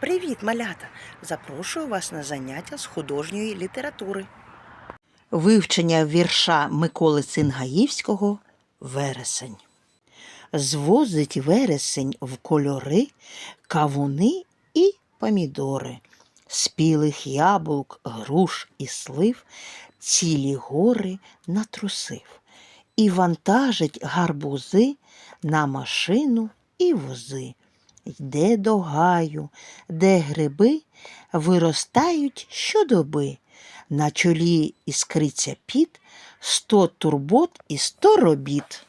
Привіт, малята! Запрошую вас на заняття з художньої літератури. Вивчення вірша Миколи Цингаївського Вересень. Звозить вересень в кольори кавуни і помідори, спілих яблук, груш і слив, цілі гори натрусив, і вантажить гарбузи на машину і вози. Йде до гаю, де гриби виростають щодоби. На чолі іскриться піт, сто турбот і сто робіт.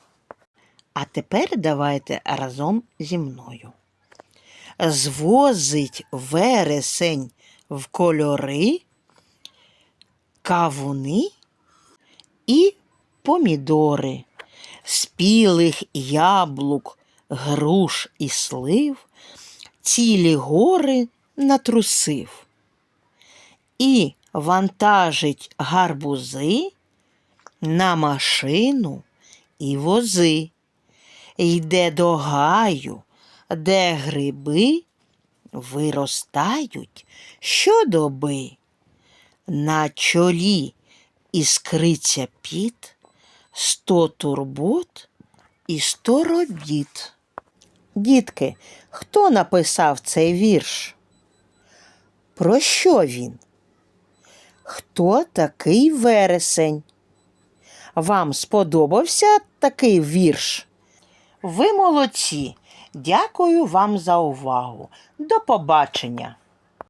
А тепер давайте разом зі мною. Звозить вересень в кольори, кавуни і помідори, спілих яблук, груш і слив, цілі гори натрусив. І вантажить гарбузи на машину і вози. Йде до гаю, де гриби виростають щодоби. На чолі іскриться піт, сто турбот і сто робіт. Дітки, хто написав цей вірш? Про що він? Хто такий вересень? Вам сподобався такий вірш? Ви молодці. Дякую вам за увагу. До побачення!